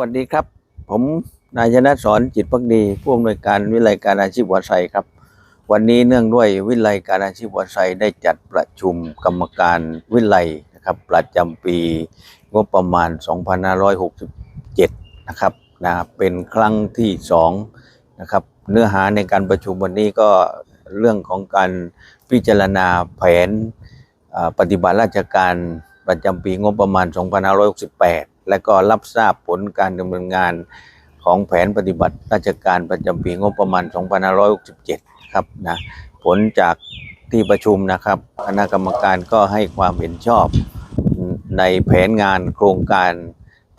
วัสดีครับ ผมนายชนะสอนจิตพักดีผู้อำนวยการวิไลการอาชีพวัดไซครับ วันนี้เนื่องด้วยวิไลการอาชีพวัดไซได้จัดประชุมกรรมการวิไลนะครับประจำปีงบประมาณ 2567 นะครับนะเป็นครั้งที่สองนะครับเนื้อหาในการประชุมวันนี้ก็เรื่องของการพิจารณาแผนปฏิบัติราชการประจำปีงบประมาณ 2568 และก็รับทราบผลการดำเนินงานของแผนปฏิบัติราชการประจำปีงบประมาณ 2567 ครับนะผลจากที่ประชุมนะครับ คณะกรรมการก็ให้ความเห็นชอบในแผนงานโครงการ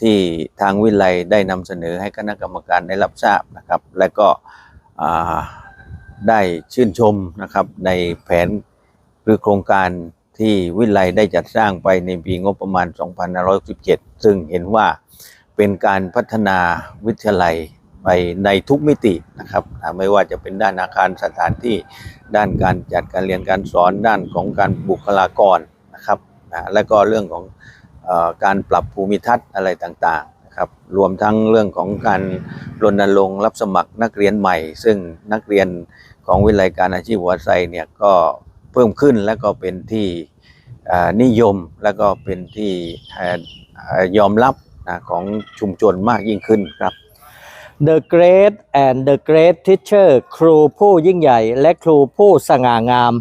ที่ทางวิไลได้นำเสนอให้คณะกรรมการได้รับทราบนะครับ และก็ได้ชื่นชมนะครับในแผนหรือโครงการ ที่วิไลได้จัดสร้างไปในปีงบประมาณ 2517 ซึ่งเห็นว่าเป็นการพัฒนาวิทยาลัยไปในทุกมิตินะครับ ไม่ว่าจะเป็นด้านอาคารสถานที่ ด้านการจัดการเรียนการสอน ด้านของการบุคลากรนะครับ และก็เรื่องของอการปรับภูมิทัศน์อะไรต่างๆนะครับ รวมทั้งเรื่องของการรณรงค์รับสมัครนักเรียนใหม่ ซึ่งนักเรียนของวิไลการอาชีพหัวไซเนี่ยก็ เพิ่มขึ้นแล้วก็เป็นที่นิยมแล้วก็เป็นที่ยอมรับของชุมชนมากยิ่งขึ้นครับ The Great and the Great Teacher ครูผู้ยิ่งใหญ่และครูผู้สง่างาม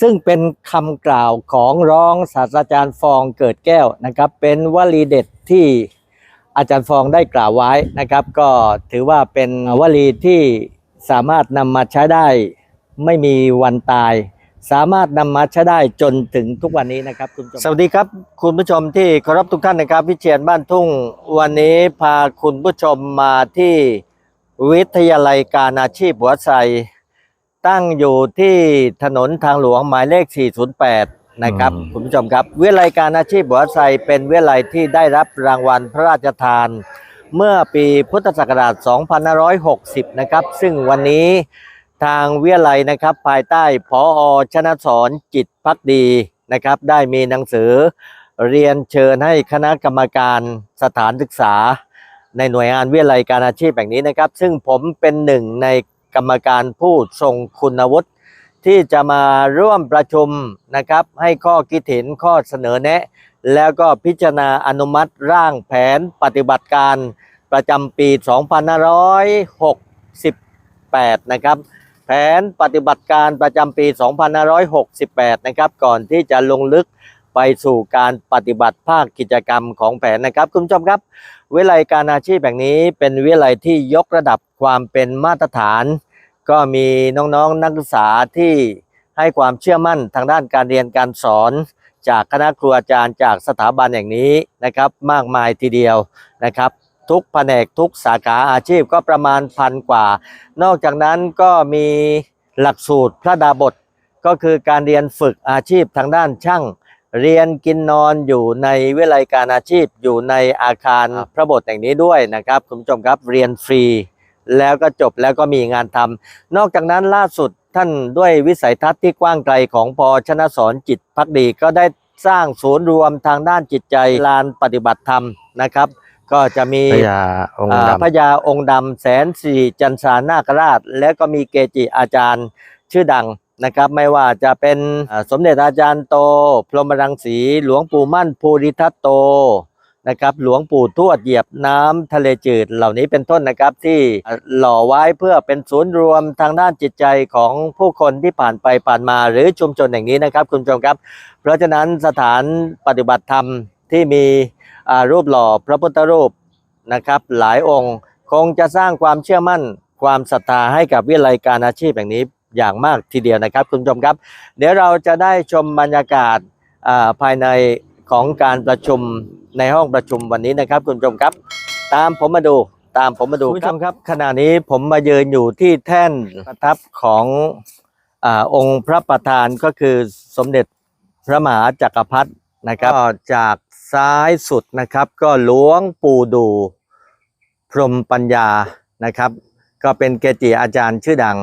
ซึ่งเป็นคำกล่าวของรองศาสตราจารย์ฟองเกิดแก้วนะครับ เป็นวลีเด็ดที่อาจารย์ฟองได้กล่าวไว้นะครับ ก็ถือว่าเป็นวลีที่สามารถนำมาใช้ได้ ไม่มีวันตาย สามารถนำมาใช้ได้จนถึงทุกวันนี้นะครับคุณผู้ชมสวัสดีครับ คุณผู้ชมที่เคารพทุกท่านนะครับวิเชียนบ้านทุ่งวันนี้พาคุณผู้ชมมาที่วิทยาลัยการอาชีพหัวไซตั้งอยู่ที่ถนนทางหลวงหมายเลข 408 นะครับอืมคุณผู้ชมครับ วิทยาลัยการอาชีพหัวไซเป็นวิทยาลัยที่ได้รับรางวัลพระราชทาน เมื่อปีพุทธศักราช 2560 นะครับ ซึ่งวันนี้ ทางวิทยาลัยนะครับ ภายใต้พอชนะสอนจิตพักดีนะครับ ได้มีหนังสือเรียนเชิญให้คณะกรรมการสถานศึกษา ในหน่วยงานวิทยาลัยการอาชีพแห่งนี้นะครับ ซึ่งผมเป็นหนึ่งในกรรมการผู้ทรงคุณวุฒิที่จะมาร่วมประชุมนะครับ ให้ข้อคิดเห็นข้อเสนอแนะ แล้วก็พิจารณาอนุมัติร่างแผนปฏิบัติการประจำปี 2568 นะครับ ผนปฏิบัติการประจำปี 2568 นะครับ ก่อนที่จะลงลึกไปสู่การปฏิบัติภาคกิจกรรมของแผนนะครับ คุณผู้ชมครับ วิไลการอาชีพแห่งนี้เป็นวิไลที่ยกระดับความเป็นมาตรฐาน ก็มีน้องๆนักศึกษาที่ให้ความเชื่อมั่นทางด้านการเรียนการสอน จากคณะครูอาจารย์จากสถาบันแห่งนี้นะครับ มากมายทีเดียวนะครับ ทุกแผนกทุกสาขาอาชีพก็ประมาณพันกว่า นอกจากนั้นก็มีหลักสูตรพระดาบทก็คือการเรียนฝึกอาชีพทางด้านช่าง เรียนกินนอนอยู่ในวิทยาลัยการอาชีพอยู่ในอาคารพระบทแห่งนี้ด้วยนะครับคุณผู้ชมครับเรียนฟรี แล้วก็จบแล้วก็มีงานทำนอกจากนั้นล่าสุดท่านด้วยวิสัยทัศน์ที่กว้างไกลของพอชนะสอนจิตพักดีก็ได้สร้างศูนย์รวมทางด้านจิตใจลานปฏิบัติธรรมนะครับ ก็จะมีพญาองค์อ่าดำพญาองค์ดำแสนสี่จันทรานาคราช และก็มีเกจิอาจารย์ชื่อดังนะครับ ไม่ว่าจะเป็นอ่าสมเด็จอาจารย์โต พรหมรังสี หลวงปู่มั่นภูริทัตโตนะครับหลวงปู่ทวดเหยียบน้ำทะเลจืดเหล่านี้เป็นต้นนะครับที่อ่าหล่อไว้เพื่อเป็นศูนย์รวมทางด้านจิตใจของผู้คนที่ผ่านไปผ่านมาหรือชุมชนแห่งนี้นะครับ คุณผู้ชมครับ เพราะฉะนั้นสถานปฏิบัติธรรมที่มีอ่า รูปหล่อพระพุทธรูปนะครับหลายองค์คงจะสร้างความเชื่อมั่นความศรัทธาให้กับวิทยาลัยการอาชีพแห่งนี้อย่างมากทีเดียวนะครับคุณผู้ชมครับ เดี๋ยวเราจะได้ชมบรรยากาศอ่าภายในของการประชุมในห้องประชุมวันนี้นะครับ คุณผู้ชมครับ ตามผมมาดูตามผมมาดูคุณผู้ชมครับ ขณะนี้ผมมายืนอยู่ที่แท่นประทับของอาองค์พระประธานก็คือสมเด็จพระมหาจักรพรรดินะครับก็จาก ซ้ายสุดนะครับ ก็หลวงปู่ดู พรหมปัญญานะครับ ก็เป็นเกจิอาจารย์ชื่อดัง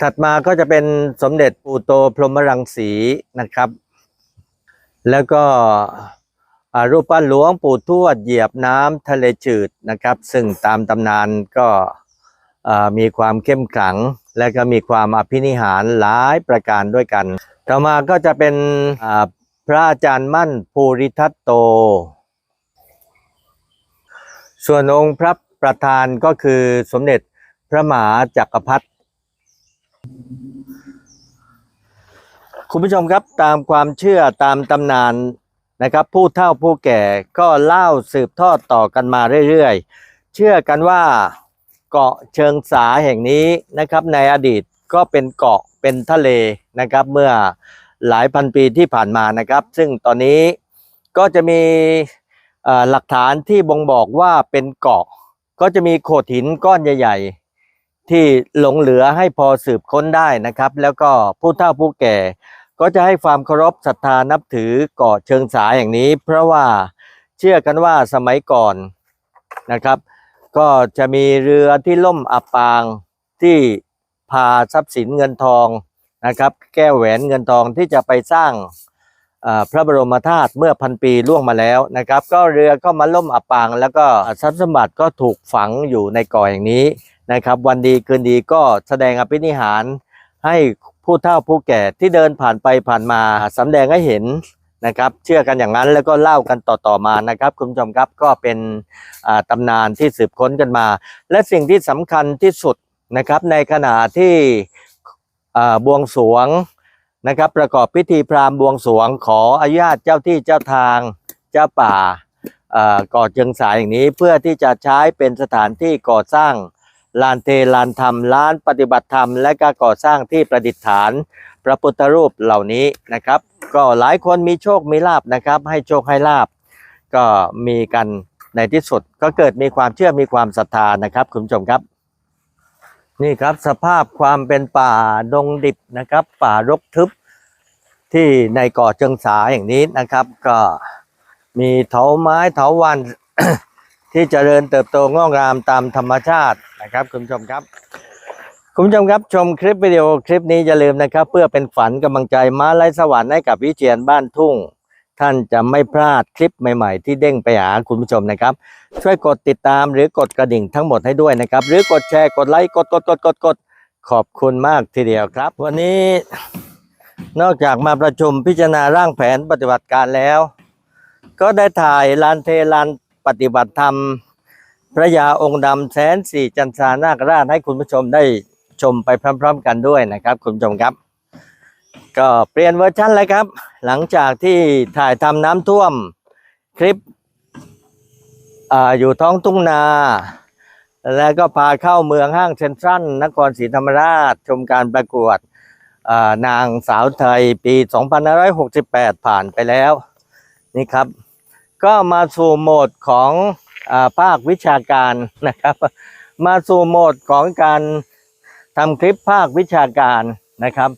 ถัดมาก็จะเป็นสมเด็จปู่โตพรหมรังสีนะครับ แล้วก็รูปปั้นหลวงปู่ทวดเหยียบน้ำทะเลจืดนะครับ ซึ่งตามตำนานก็มีความเข้มขลัง และก็มีความอภินิหารหลายประการด้วยกัน ต่อมาก็จะเป็น ระอาจารย์มั่นภูริทัตโต ส่วนองค์พระประธานก็คือสมเด็จพระมหาจักรพรรดิคุณผู้ชมครับตามความเชื่อตามตำนานนะครับ ผู้เฒ่าผู้แก่ก็เล่าสืบทอดต่อกันมาเรื่อยๆ เชื่อกันว่าเกาะเชิงสาแห่งนี้นะครับในอดีตก็เป็นเกาะเป็นทะเลนะครับ เมื่อ หลายพันปีที่ผ่านมานะครับ ซึ่งตอนนี้ก็จะมีหลักฐานที่บ่งบอกว่าเป็นเกาะ ก็จะมีโขดหินก้อนใหญ่ ๆ ที่หลงเหลือให้พอสืบค้นได้นะครับ แล้วก็ผู้เฒ่าผู้แก่ ก็จะให้ความเคารพศรัทธานับถือเกาะเชิงสาอย่างนี้ เพราะว่าเชื่อกันว่าสมัยก่อนนะครับ ก็จะมีเรือที่ล่มอับปางที่พาทรัพย์สินเงินทอง นะครับ แก้วแหวนเงินทองที่จะไปสร้างพระบรมธาตุเมื่อพันปีล่วงมาแล้วนะครับ ก็เรือก็มาล่มอับปาง แล้วก็ทรัพย์สมบัติก็ถูกฝังอยู่ในเกาะแห่งนี้นะครับ วันดีคืนดีก็แสดงอภินิหารให้ผู้เฒ่าผู้แก่ที่เดินผ่านไปผ่านมาสำแดงให้เห็นนะครับ เชื่อกันอย่างนั้นแล้วก็เล่ากันต่อๆมานะครับคุณผู้ชมครับก็เป็นตำนานที่สืบค้นกันมา และสิ่งที่สำคัญที่สุดนะครับในขณะที่ บวงสรวงนะครับ ประกอบพิธีพราหมณ์บวงสรวงขออนุญาตเจ้าที่เจ้าทางเจ้าป่าอ่าก่อเจิงสายอย่างนี้เพื่อที่จะใช้เป็นสถานที่ก่อสร้างลานเทลานธรรมลานปฏิบัติธรรม และก็ก่อสร้างที่ประดิษฐาน พระพุทธรูปเหล่านี้นะครับ ก็หลายคนมีโชคมีลาบนะครับ ให้โชคให้ลาบก็มีกันในที่สุดก็เกิดมีความเชื่อมีความศรัทธานะครับคุณผู้ชมครับ นี่ครับสภาพความเป็นป่าดงดิบนะครับ ป่ารกทึบที่ในเกาะเจิงสาอย่างนี้นะครับ ก็มีเถาไม้เถาวันที่เจริญเติบโตงอกงามตามธรรมชาตินะครับ คุณผู้ชมครับ คุณผู้ชมครับชมคลิปวิดีโอคลิปนี้อย่าลืมนะครับ เพื่อเป็นฝันกำลังใจมาไล่สวรรค์ให้กับวิเชียนบ้านทุ่ง ท่านจะไม่พลาดคลิปใหม่ๆ ที่เด้งไปหาคุณผู้ชมนะครับ ช่วยกดติดตามหรือกดกระดิ่งทั้งหมดให้ด้วยนะครับ หรือกดแชร์กดไลค์กดกดกดกดกดขอบคุณมากทีเดียวครับ วันนี้นอกจากมาประชุมพิจารณาร่างแผนปฏิบัติการแล้ว ก็ได้ถ่ายลานเทลานปฏิบัติธรรม พระยาองค์ดำแสนสี่จันทรานาคราชให้คุณผู้ชมได้ชมไปพร้อม ๆ กันด้วยนะครับ คุณผู้ชมครับ ก็เปลี่ยนเวอร์ชันเลยครับ หลังจากที่ถ่ายทำน้ำท่วมคลิปออยู่ท้องทุ่งนา แล้วก็พาเข้าเมืองห้างเซ็นทรัลนครศรีธรรมราช ชมการประกวดนางสาวไทยปี 2568 ผ่านไปแล้ว นี่ครับ ก็มาสู่โหมดของอภาควิชาการนะครับ มาสู่โหมดของการทำคลิปภาควิชาการนะครับ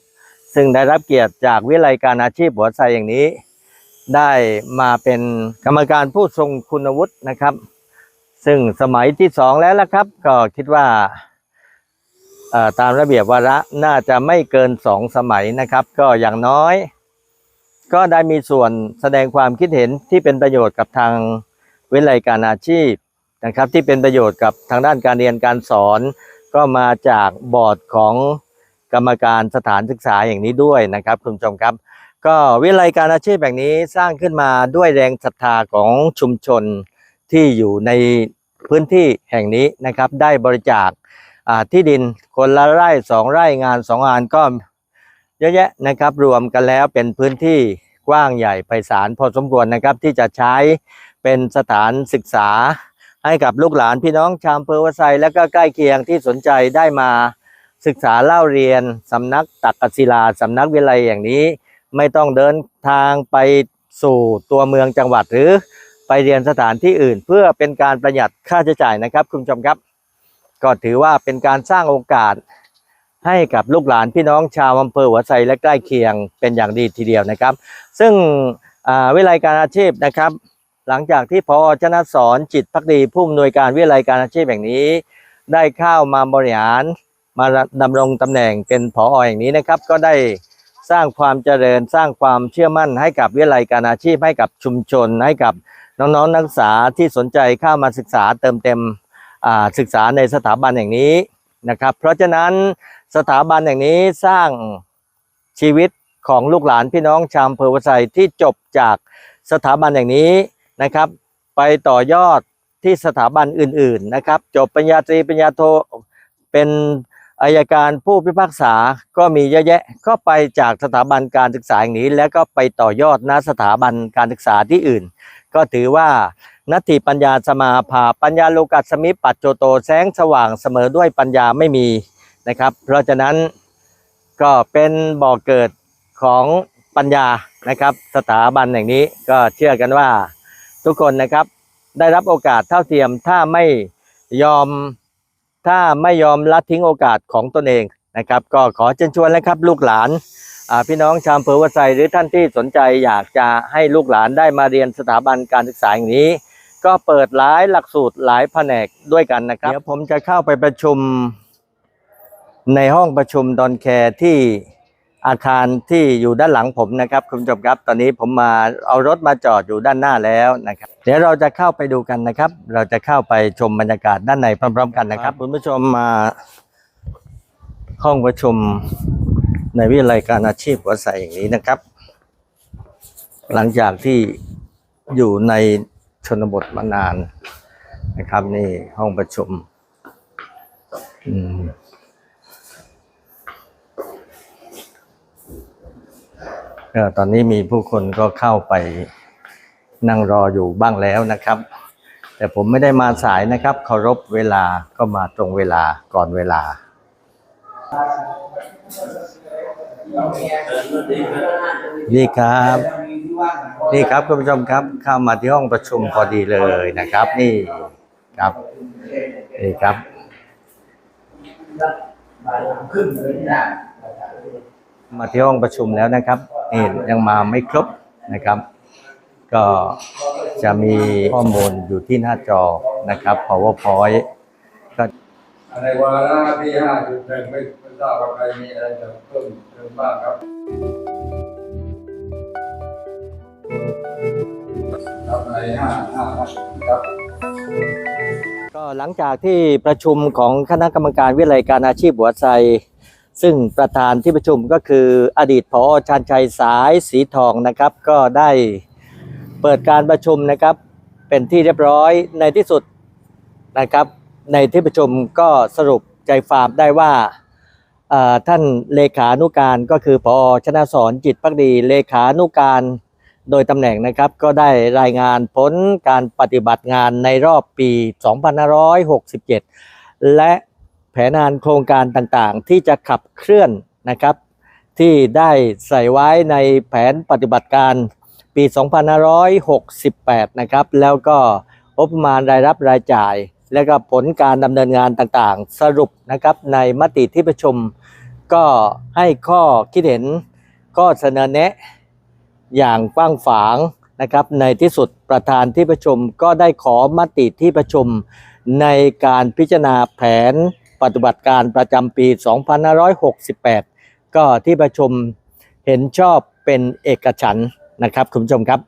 ซึ่งได้รับเกียรติจากวิไลการอาชีพหัวไซอย่างนี้ ได้มาเป็นกรรมการผู้ทรงคุณวุฒินะครับ ซึ่งสมัยที่สองแล้วละครับ ก็คิดว่าตามระเบียบวาระน่าจะไม่เกินสองสมัยนะครับ ก็อย่างน้อย ก็ได้มีส่วนแสดงความคิดเห็นที่เป็นประโยชน์กับทางวิไลการอาชีพนะครับ ที่เป็นประโยชน์กับทางด้านการเรียนการสอน ก็มาจากบอร์ดของ กรรมการสถานศึกษาอย่างนี้ด้วยนะครับคุณผู้ชมครับ ก็วิไลการอาชีพแบบนี้สร้างขึ้นมาด้วยแรงศรัทธาของชุมชนที่อยู่ในพื้นที่แห่งนี้นะครับ ได้บริจาคที่ดินคนละไร่สองไร่งานสองงานก็เยอะแยะนะครับรวมกันแล้วเป็นพื้นที่กว้างใหญ่ไพศาลพอสมควรนะครับ ที่จะใช้เป็นสถานศึกษาให้กับลูกหลานพี่น้องชาวอำเภอวัดไซและก็ใกล้เคียงที่สนใจได้มา ศึกษาเล่าเรียนสำนักตักกศิลาสำนักวิไลอย่างนี้ ไม่ต้องเดินทางไปสู่ตัวเมืองจังหวัดหรือไปเรียนสถานที่อื่น เพื่อเป็นการประหยัดค่าใช้จ่ายนะครับคุณผู้ชมครับ ก็ถือว่าเป็นการสร้างโอกาสให้กับลูกหลานพี่น้องชาวอำเภอหัวไซและใกล้เคียงเป็นอย่างดีทีเดียวนะครับ ซึ่งอ่าวิไลการอาชีพนะครับ หลังจากที่พอชนะสอนจิตพักดีผู้อำนวยการวิไลการอาชีพแห่งนี้ ได้เข้ามาบริหาร มาดำรงตำแหน่งเป็นผออย่างนี้นะครับ ก็ได้สร้างความเจริญสร้างความเชื่อมั่นให้กับวิทยาลัยการอาชีพให้กับชุมชนให้กับน้องๆนักศึกษาที่สนใจเข้ามาศึกษาเติมเต็มศึกษาในสถาบันแห่งนี้นะครับ เพราะฉะนั้นสถาบันแห่งนี้สร้างชีวิตของลูกหลานพี่น้องชาวอำเภอวัดไซที่จบจากสถาบันแห่งนี้นะครับ ไปต่อยอดที่สถาบันอื่น ๆนะครับ จบปริญญาตรีปริญญาโทเป็น อายการผู้พิพากษาก็มีเยอะแยะก็ไปจากสถาบันการศึกษาแห่งนี้ แล้วก็ไปต่อยอดณสถาบันการศึกษาที่อื่น ก็ถือว่านัตถิปัญญาสมาภาปัญญาโลกัสสมิปัจโจโตแสงสว่างเสมอด้วยปัญญาไม่มีนะครับ เพราะฉะนั้นก็เป็นบ่อเกิดของปัญญานะครับ สถาบันแห่งนี้ก็เชื่อกันว่าทุกคนนะครับได้รับโอกาสเท่าเทียมถ้าไม่ยอม ถ้าไม่ยอมละทิ้งโอกาสของตนเองนะครับ ก็ขอเชิญชวนนะครับลูกหลานพี่น้องชาวอำเภอวัดไซหรือท่านที่สนใจอยากจะให้ลูกหลานได้มาเรียนสถาบันการศึกษาอย่างนี้ ก็เปิดหลายหลักสูตรหลายแผนกด้วยกันนะครับเดี๋ยวผมจะเข้าไปประชุมในห้องประชุมดอนแคร์ที่ อาคารที่อยู่ด้านหลังผมนะครับคุณผู้ชมครับ ตอนนี้ผมมาเอารถมาจอดอยู่ด้านหน้าแล้วนะครับ เดี๋ยวเราจะเข้าไปดูกันนะครับ เราจะเข้าไปชมบรรยากาศด้านในพร้อม ๆ กันนะครับคุณผู้ชมมาห้องประชุมในวิทยาลัยการอาชีพหัวใสอย่างนี้นะครับ หลังจากที่อยู่ในชนบทมานานนะครับ นี่ห้องประชุม อืม เอ่อ ตอนนี้มีผู้คนก็เข้าไปนั่งรออยู่บ้างแล้วนะครับ แต่ผมไม่ได้มาสายนะครับเคารพเวลาก็มาตรงเวลาก่อนเวลานี่ครับ นี่ครับคุณผู้ชมครับเข้ามาที่ห้องประชุมพอดีเลยนะครับ นี่ครับนี่ครับ มาที่ห้องประชุมแล้วนะครับนี่ยังมาไม่ครบนะครับ ก็จะมีข้อมูลอยู่ที่หน้าจอนะครับ powerpoint ก็อะไรวาระที่ห้าจุดหนึ่งไม่ไม่ทราบว่าใครมีอะไรจะเพิ่มเติมบ้างครับครับในห้าห้าครับก็หลังจากที่ประชุมของคณะกรรมการวิทยาลัยการอาชีพหัวไซ ซึ่งประธานที่ประชุมก็คืออดีตผอชันชัยสายสีทองนะครับ ก็ได้เปิดการประชุมนะครับ เป็นที่เรียบร้อยในที่สุดนะครับ ในที่ประชุมก็สรุปใจความได้ว่าท่านเลขานุการก็คือพอชนะสอนจิตพักดีเลขานุการโดยตำแหน่งนะครับ ก็ได้รายงานผลการปฏิบัติงานในรอบปี 2567 และ แผนงานโครงการต่างๆ ที่จะขับเคลื่อนนะครับ ที่ได้ใส่ไว้ในแผนปฏิบัติการปี 2568 นะครับ แล้วก็งบประมาณรายรับรายจ่าย และก็ผลการดำเนินงานต่างๆ สรุปนะครับในมติที่ประชุม ก็ให้ข้อคิดเห็นก็เสนอแนะอย่างกว้างขวางนะครับ ในที่สุดประธานที่ประชุมก็ได้ขอมติที่ประชุมในการพิจารณาแผน ปฏิบัติการประจำปี 2568 ก็ที่ประชุมเห็นชอบเป็นเอกฉันนะครับ คุณผู้ชมครับ